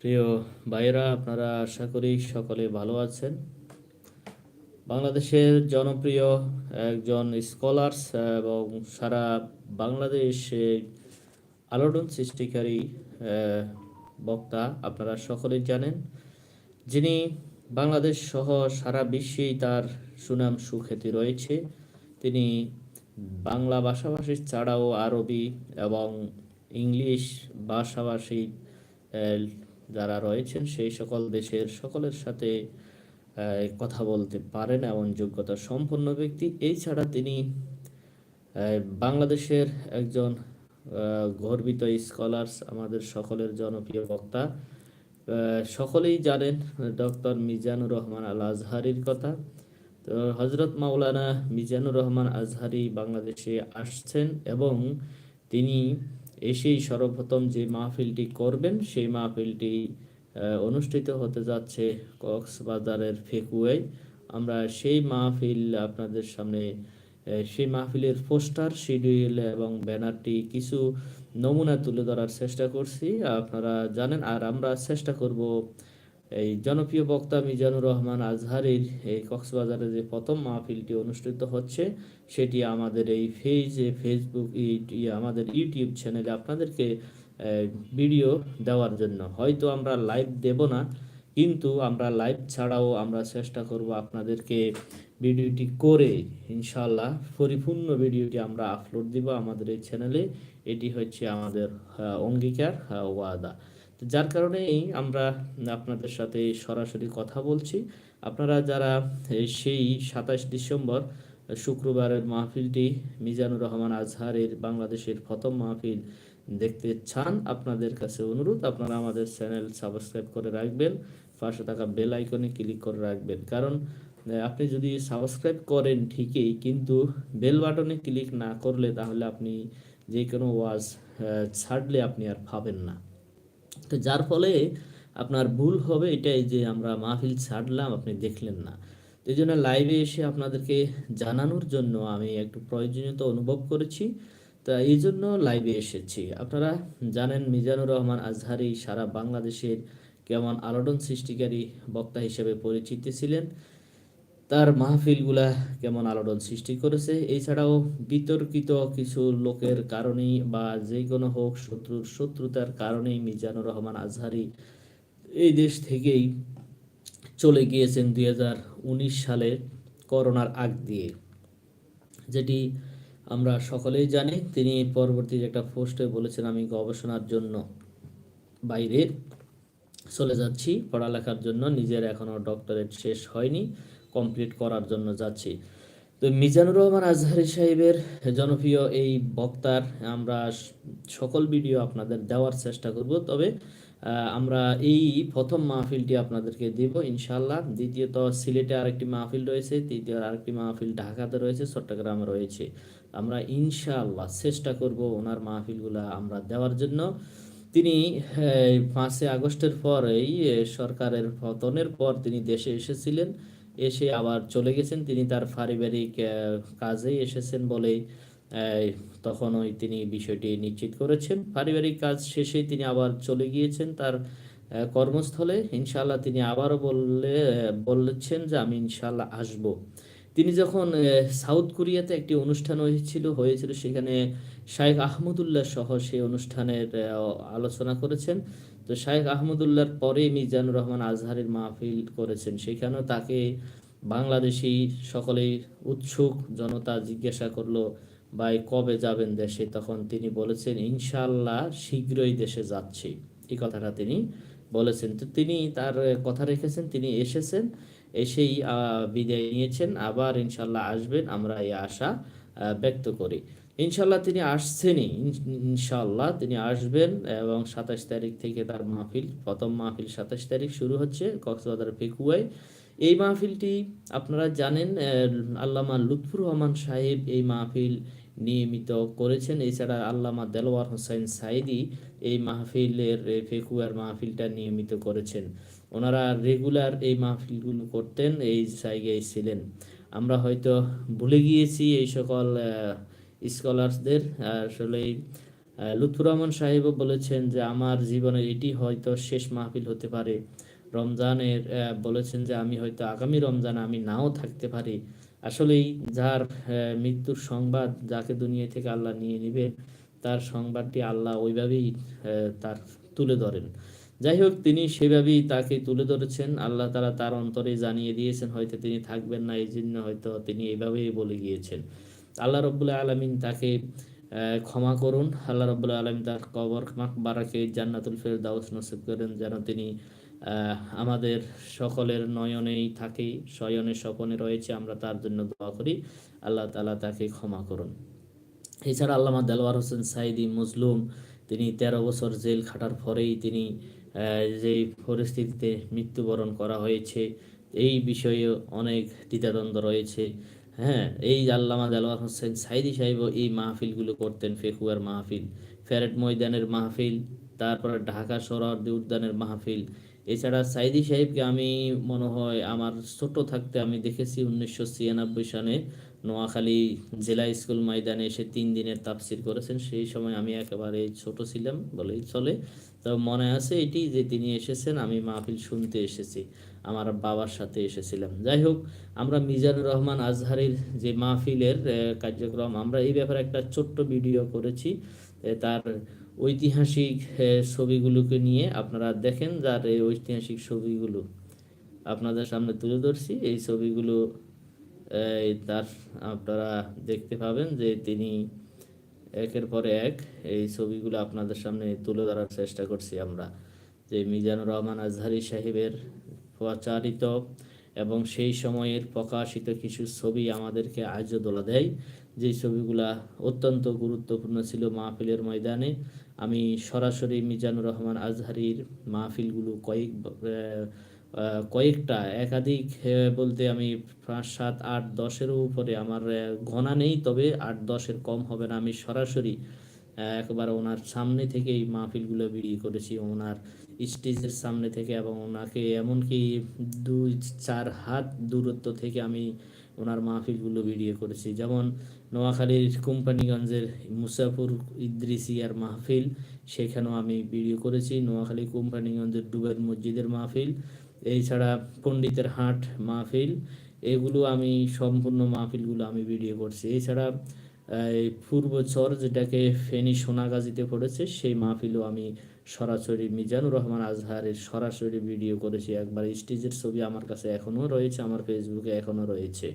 প্রিয় ভাইয়েরা, আপনারা আশা করি সকলে ভালো আছেন। বাংলাদেশের জনপ্রিয় একজন স্কলার্স এবং সারা বাংলাদেশে আলোড়ন সৃষ্টিকারী বক্তা আপনারা সকলেই জানেন। যিনি বাংলাদেশ সহ সারা বিশ্বেই তার সুনাম সুখ্যাতি রয়েছে। তিনি বাংলা ভাষাভাষী ছাড়াও আরবি এবং ইংলিশ ভাষাভাষী যারা রয়েছেন সেই সকল দেশের সকলের সাথে কথা বলতে পারেন এমন যোগ্যতা সম্পন্ন ব্যক্তি। এছাড়া তিনি আহ, বাংলাদেশের একজন গর্বিত স্কলার্স আমাদের সকলের জনপ্রিয় বক্তা। সকলেই জানেন ডক্টর মিজানুর রহমান আল আজহারির কথা। তো হজরত মাওলানা মিজানুর রহমান আজহারি বাংলাদেশে আসছেন এবং তিনি এসেই সর্বপ্রথম যে মাহফিলটি করবেন, সেই মাহফিলটি অনুষ্ঠিত হতে যাচ্ছে কক্সবাজারের ফেকুয়ায়। আমরা সেই মাহফিল আপনাদের সামনে সেই মাহফিলের পোস্টার, শিডিউল এবং ব্যানারটি কিছু নমুনা তুলে ধরার চেষ্টা করছি। আপনারা জানেন, আর আমরা চেষ্টা করব এই জনপ্রিয় বক্তা মিজানুর রহমান আজহারের এই কক্সবাজারে যে প্রথম মাহফিলটি অনুষ্ঠিত হচ্ছে, সেটি আমাদের এই ফেজে ফেসবুক আমাদের ইউটিউব চ্যানেলে আপনাদেরকে ভিডিও দেওয়ার জন্য। হয়তো আমরা লাইভ দেব না, কিন্তু আমরা লাইভ ছাড়াও আমরা চেষ্টা করব আপনাদেরকে ভিডিওটি করে ইনশাল্লাহ পরিপূর্ণ ভিডিওটি আমরা আপলোড দিব আমাদের এই চ্যানেলে এটি হচ্ছে আমাদের অঙ্গীকার ওয়াদা। যার কারণেই আমরা আপনাদের সাথে সরাসরি কথা বলছি। আপনারা যারা সেই সাতাশ ডিসেম্বর, শুক্রবারের মাহফিলটি মিজানুর রহমান আজহারের বাংলাদেশের প্রথম মাহফিল দেখতে চান, আপনাদের কাছে অনুরোধ, আপনারা আমাদের চ্যানেল সাবস্ক্রাইব করে রাখবেন, পাশে থাকা বেল আইকনে ক্লিক করে রাখবেন। কারণ, আপনি যদি সাবস্ক্রাইব করেন ঠিকই, কিন্তু বেল বাটনে ক্লিক না করলে তাহলে আপনি যে কোনো ওয়াজ ছাড়লে আপনি আর পাবেন না। তো যার ফলে আপনার ভুল হবে এটাই যে আমরা মাহফিল ছাড়লাম, আপনি দেখলেন না। এই জন্য লাইভে এসে আপনাদেরকে জানানোর জন্য আমি একটু প্রয়োজনীয়তা অনুভব করেছি। তা এই জন্য লাইভে এসেছি। আপনারা জানেন মিজানুর রহমান আজহারি সারা বাংলাদেশের কেমন আলোড়ন সৃষ্টিকারী বক্তা হিসেবে পরিচিত ছিলেন। তার মাহফিলগুলা কেমন আলোড়ন সৃষ্টি করেছে, এছাড়াও বিতর্কিত কিছু লোকের কারণেই বা যে কোনো হোক শত্রুর শত্রুতার কারণেই মিজানুর রহমান আজহারি এই দেশ থেকেই চলে গিয়েছেন দুই হাজার উনিশ সালে করোনার আগ দিয়ে। যেটি আমরা সকলেই জানি, তিনি পরবর্তী একটা পোস্টে বলেছেন, আমি গবেষণার জন্য বাইরে চলে যাচ্ছি, পড়ালেখার জন্য, নিজের এখনও ডক্টরেট শেষ হয়নি। কমপ্লিট করার জন্য যাচ্ছি। তো মিজানুর রহমান আজহারি সাহেবের জনপ্রিয় এই বক্তার আমরা সকল ভিডিও আপনাদের দেওয়ার চেষ্টা করব, তবে আমরা এই প্রথম মাহফিলটি আপনাদেরকে দেব ইনশাল্লাহ দ্বিতীয়ত সিলেটে আরেকটি মাহফিল রয়েছে তৃতীয় আরেকটি মাহফিল ঢাকাতে রয়েছে, চট্টগ্রামে রয়েছে। আমরা ইনশাআল্লাহ চেষ্টা করব ওনার মাহফিলগুলা আমরা দেওয়ার জন্য। তিনি পাঁচই আগস্টের পর এই সরকারের পতনের পর তিনি দেশে এসেছিলেন। এসে আবার চলে গেছেন। তিনি তার পারিবারিক কাজে এসেছেন বলে তখনই তখন ওই তিনি বিষয়টি নিশ্চিত করেছেন। পারিবারিক কাজ শেষে তিনি আবার চলে গিয়েছেন তার কর্মস্থলে। ইনশাল্লাহ তিনি আবারও বললে বলেছেন যে আমি ইনশাল্লাহ আসব। তিনি যখন সাউথ কোরিয়াতে একটি অনুষ্ঠান হয়েছিল হয়েছিল সেখানে শায়েখ আহমদুল্লাহ সহ সেই অনুষ্ঠানের আলোচনা করেছেন। তো শায়েখ আহমদুল্লাহর পরে মিজানুর রহমান আজহারের মাহফিল করেছেন। সেখানেও তাকে বাংলাদেশি সকলেই উৎসুক, জনতা জিজ্ঞাসা করল, ভাই, কবে যাবেন দেশে? তখন তিনি বলেছেন ইনশাল্লাহ শীঘ্রই দেশে যাচ্ছি। এই কথাটা তিনি বলেছেন। তো তিনি তার কথা রেখেছেন, তিনি এসেছেন। এসেই বিদায় নিয়েছেন। আবার ইনশাল্লাহ আসবেন। আমরা এই আশা ব্যক্ত করি। ইনশাল্লাহ তিনি আসছেনই। ইনশাল্লাহ তিনি আসবেন এবং সাতাশ তারিখ থেকে তার মাহফিল, প্রথম মাহফিল সাতাশ তারিখ শুরু হচ্ছে কক্সবাজার পেকুয়ায় এই মাহফিলটি আপনারা জানেন আল্লামা লুৎফুর রহমান সাহেব এই মাহফিল নিয়মিত করেছেন। এছাড়া আল্লামা দেলোয়ার হোসেন সাইদি এই মাহফিলের ফেকুয়ার মাহফিলটা নিয়মিত করেছেন। ওনারা রেগুলার এই মাহফিলগুলো করতেন, এই জায়গায় ছিলেন। আমরা হয়তো ভুলে গিয়েছি এই সকল স্কলার্সদের আসলে লুৎফুর রহমান সাহেবও বলেছেন যে, আমার জীবনে এটি হয়তো শেষ মাহফিল হতে পারে। রমজানের বলেছেন যে, আমি হয়তো আগামী রমজান আমি নাও থাকতে পারি। আসলেই যার মৃত্যুর সংবাদ যাকে দুনিয়া থেকে আল্লাহ নিয়ে নেবেন তার সংবাদটি আল্লাহ ওইভাবেই তার তুলে ধরেন। যাই হোক তিনি সেভাবেই তাকে তুলে ধরেছেন। আল্লাহ তারা তার অন্তরে জানিয়ে দিয়েছেন, হয়তো তিনি থাকবেন না, এই জন্য হয়তো তিনি এইভাবেই বলে গিয়েছেন। আল্লাহ রব্বুল্লাহ আলমিন তাকে ক্ষমা করুন। আল্লাহ রব্বুল্লাহ আলমিন তার কবর মাকবারাকে জান্নাতুল ফেরদাউস নসিব করেন, যেন তিনি আমাদের সকলের নয়নেই থাকে, শয়নে স্বপনে রয়েছে, আমরা তার জন্য দোয়া করি। আল্লাহ তাআলা তাকে ক্ষমা করুন। এছাড়া আল্লামা দেলোয়ার হোসেন সাইদি মজলুম, তিনি তেরো বছর জেল খাটার পরেই তিনি যেই পরিস্থিতিতে মৃত্যুবরণ করা হয়েছে, এই বিষয়ে অনেক দ্বিধাদ্বন্দ্ব রয়েছে। হ্যাঁ এই আল্লামা দেলোয়ার হোসেন সাইদি সাহেবও এই মাহফিলগুলো করতেন, ফেকুয়ার মাহফিল ফ্যারেট ময়দানের মাহফিল, তারপরে ঢাকা সোহরাওয়ার্দী উদ্যানের মাহফিল। এছাড়া সাইদি সাহেবকে আমি মনে হয় আমার ছোট থাকতে আমি দেখেছি উনিশশো ছিয়ানব্বই সালে নোয়াখালী জেলা স্কুল ময়দানে এসে তিন দিনের তাফসির করেছেন। সেই সময় আমি একেবারে ছোট ছিলাম বলেই চলে। তো মনে আছে এটি যে তিনি এসেছেন, আমি মাহফিল শুনতে এসেছি, আমার বাবার সাথে এসেছিলাম। যাই হোক, আমরা মিজানুর রহমান আজহারের যে মাহফিলের কার্যক্রম, আমরা এই ব্যাপারে একটা ছোট্ট ভিডিও করেছি। তার ঐতিহাসিক ছবিগুলোকে নিয়ে আপনারা দেখেন, যার এই ঐতিহাসিক ছবিগুলো আপনাদের সামনে তুলে ধরছি। এই ছবিগুলো তার আপনারা দেখতে পাবেন যে তিনি একের পরে এক এই ছবিগুলো আপনাদের সামনে তুলে ধরার চেষ্টা করছি আমরা। যে মিজানুর রহমান আজহারি সাহেবের প্রচারিত এবং সেই সময়ের প্রকাশিত কিছু ছবি আমাদেরকে আজও দোলা দেয়। যে ছবিগুলা অত্যন্ত গুরুত্বপূর্ণ ছিল মাহফিলের ময়দানে। আমি সরাসরি মিজানুর রহমান আজহারির মাহফিলগুলো কয়েক কয়েকটা, একাধিক বলতে আমি পাঁচ, সাত, আট, দশেরও উপরে আমার ঘনা নেই, তবে আট, দশের কম হবে না। আমি সরাসরি একবার ওনার সামনে থেকে এই মাহফিলগুলো বিড়িয়ে করেছি। ওনার স্টেজের সামনে থেকে এবং ওনাকে এমনকি দুই, চার হাত দূরত্ব থেকে আমি ওনার মাহফিলগুলো ভিডিও করেছি। যেমন নোয়াখালীর কোম্পানিগঞ্জের মুসাফুর ইদ্রিসিয়ার মাহফিল, সেখানেও আমি ভিডিও করেছি। নোয়াখালী কোম্পানিগঞ্জের ডুবের মসজিদের মাহফিল এছাড়া পণ্ডিতের হাট, মাহফিল, এগুলো আমি সম্পূর্ণ মাহফিলগুলো আমি ভিডিও করছি। এছাড়া এই পূর্ব চর যেটাকে ফেনী সোনাগাজীতে পড়েছে, সেই মাহফিলও আমি সরাসরি মিজানুর রহমান আজহারের সরাসরি ভিডিও করেছি। একবার স্টেজের ছবি আমার কাছে এখনও রয়েছে, আমার ফেসবুকে এখনও রয়েছে।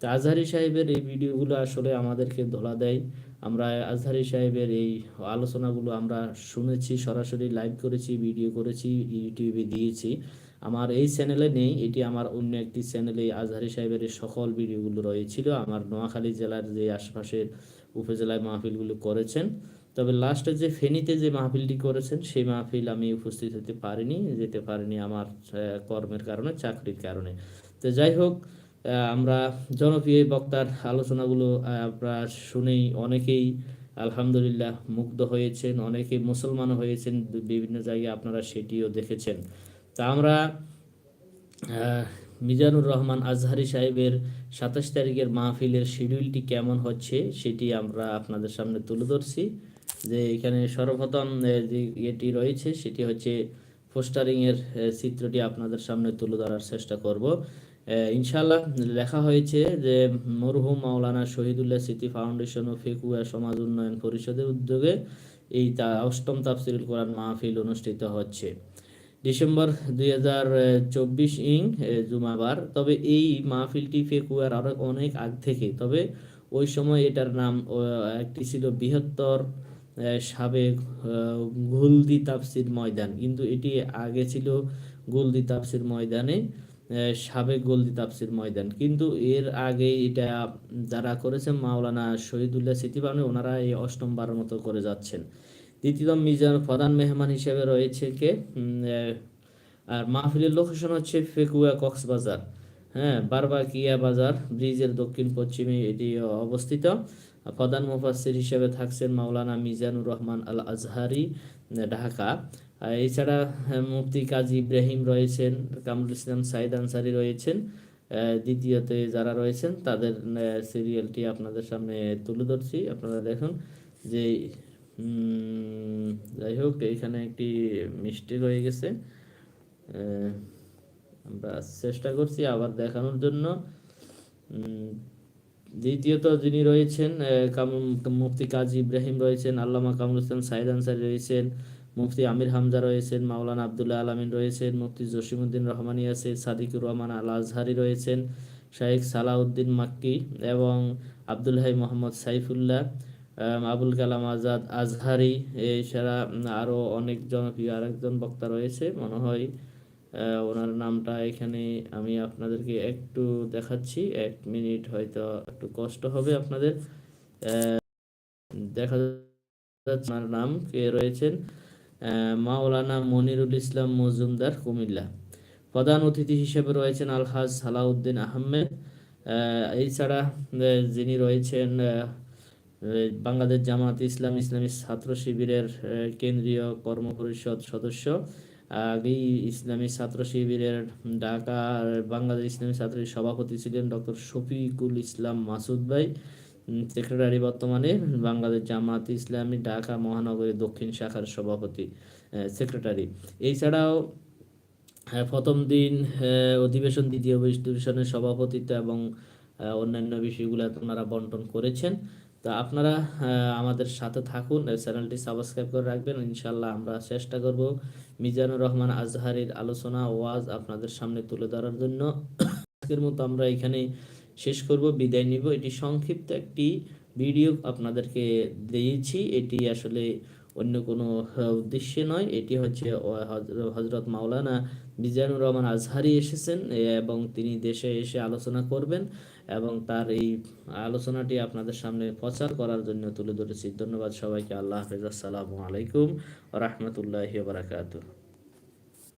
তো আজহারি সাহেবের এই ভিডিওগুলো আসলে আমাদেরকে ধোলা দেয়। আমরা আজহারি সাহেবের এই আলোচনাগুলো আমরা শুনেছি, সরাসরি লাইভ করেছি ভিডিও করেছি, ইউটিউবে দিয়েছি। আমার এই চ্যানেলে নেই, এটি আমার অন্য একটি চ্যানেলে আজহারি সাহেবের সকল ভিডিওগুলো রয়েছিল। আমার নোয়াখালী জেলার যে আশপাশের উপজেলায় মাহফিলগুলো করেছেন, তবে লাস্টে যে ফেনীতে যে মাহফিলটি করেছেন, সেই মাহফিল আমি উপস্থিত হতে পারিনি, যেতে পারিনি আমার কর্মের কারণে, চাকরির কারণে। তো যাই হোক আমরা জনপ্রিয় বক্তার আলোচনাগুলো আমরা শুনেই অনেকেই আলহামদুলিল্লাহ মুগ্ধ হয়েছেন, অনেকে মুসলমান হয়েছেন, বিভিন্ন জায়গায় আপনারা সেটিও দেখেছেন। তা আমরা মিজানুর রহমান আজহারি সাহেবের সাতাশ তারিখের মাহফিলের শিডিউলটি কেমন হচ্ছে সেটি আমরা আপনাদের সামনে তুলে ধরছি। যে এখানে সর্বপ্রথম যে এটি রয়েছে সেটি হচ্ছে পোস্টারিংয়ের চিত্রটি আপনাদের সামনে তুলে ধরার চেষ্টা করব। আহ, ইনশাআল্লাহ লেখা হয়েছে যে মরহুম মাওলানা শহীদুল্লাহ স্মৃতি ফাউন্ডেশন ও ফেকুয়া সমাজ উন্নয়ন পরিষদের উদ্যোগে এই তা অষ্টম তাফসিরুল কোরআন মাহফিল অনুষ্ঠিত হচ্ছে। ডিসেম্বর দুই হাজার চব্বিশ ইং জুমাবার। তবে এই মাহফিলটি ফেকুয়ার আরও অনেক আগ থেকে। তবে ওই সময় এটার নাম একটি ছিল বৃহত্তর সাবেক গুলদি তাফসির ময়দান। কিন্তু এটি আগে ছিল গুলদি তাফসির ময়দানে সাবেক গোলদি তাফসির ময়দান। কিন্তু এর আগে এটা যারা করেছেন মাওলানা শহীদুল্লাহ স্মৃতিবানে ওনারা এই অষ্টমবার মতো করে যাচ্ছেন। দ্বিতীয় মিজান প্রধান মেহমান হিসেবে রয়েছে কে? আর মাহফিলের লোকেশন হচ্ছে ফেকুয়া কক্সবাজার। হ্যাঁ বারবাকিয়া বাজার, ব্রিজের দক্ষিণ পশ্চিমে এটি অবস্থিত। প্রধান মুফাসসির হিসেবে থাকছেন মাওলানা মিজানুর রহমান আল আজহারি ঢাকা। এছাড়া মুফতি কাজী ইব্রাহিম রয়েছেন, কামরুল ইসলাম, সাইদ আনসারি রয়েছেন। দ্বিতীয়তে যারা রয়েছেন, তাদের সিরিয়ালটি আপনাদের সামনে তুলে ধরছি। আপনারা দেখুন যে যাই হোক এখানে একটি মিস্টেক হয়ে গেছে। আমরা চেষ্টা করছি আবার দেখানোর জন্য। দ্বিতীয়ত যিনি রয়েছেন মুফতি কাজী ইব্রাহিম রয়েছেন, আল্লামা কামরুল ইসলাম সাইদ আনসারি রয়েছেন, মুফতি আমির হামজা রয়েছেন, মাওলানা আবদুল্লাহ আলমিন রয়েছেন, মুফতি জসিমুদ্দিন রহমানি আছে, সাদিকুর রহমান আল আজহারি রয়েছেন শাহেখ সালাউদ্দিন মাক্কি এবং আব্দুল হাই মোহাম্মদ সাইফুল্লাহ। আবুল কালাম আজাদ আজহারি এছাড়া আরও অনেক জনপ্রিয় আরেকজন বক্তা রয়েছে। মনে হয় ওনার নামটা এখানে আমি আপনাদেরকে একটু দেখাচ্ছি। এক মিনিট হয়তো একটু কষ্ট হবে আপনাদের। দেখা যাচ্ছে ওনার নাম, কে রয়েছেন? মাওলানা মনিরুল ইসলাম মজুমদার, কুমিল্লা। প্রধান অতিথি হিসেবে রয়েছেন আলহাজ সালাউদ্দিন আহমেদ। এছাড়া যিনি রয়েছেন বাংলাদেশ জামাত ইসলাম, ইসলামী ছাত্র শিবিরের কেন্দ্রীয় কর্ম পরিষদ সদস্য আগেই ইসলামী ছাত্র শিবিরের ঢাকা বাংলাদেশ ইসলামী ছাত্র সভাপতি ছিলেন ডক্টর শফিকুল ইসলাম মাসুদ ভাই। সেক্রেটারি বর্তমানে বাংলাদেশ জামাত ইসলামী ঢাকা মহানগরী দক্ষিণ শাখার সভাপতি সেক্রেটারি। এছাড়াও প্রথম দিন অধিবেশন, দ্বিতীয় অধিবেশনের সভাপতিত্ব এবং অন্যান্য বিষয়গুলো আপনারা বন্টন করেছেন। তো আপনারা আমাদের সাথে থাকুন চ্যানেলটি সাবস্ক্রাইব করে রাখবেন। ইনশাল্লাহ আমরা চেষ্টা করব মিজানুর রহমান আজহারির আলোচনা ওয়াজ আপনাদের সামনে তুলে ধরার জন্য। আজকের মতো আমরা এখানে শেষ করব, বিদায় নিব। এটি সংক্ষিপ্ত একটি ভিডিও আপনাদেরকে দিয়েছি। এটি আসলে অন্য কোনো উদ্দেশ্যে নয়। এটি হচ্ছে হজরত মাওলানা মিজানুর রহমান আজহারি এসেছেন এবং তিনি দেশে এসে আলোচনা করবেন। এবং তার এই আলোচনাটি আপনাদের সামনে প্রচার করার জন্য তুলে ধরেছি। ধন্যবাদ সবাইকে। আল্লাহ হাফেজ। আসসালামু আলাইকুম রহমতুল্লাহ বারাকাতুহ।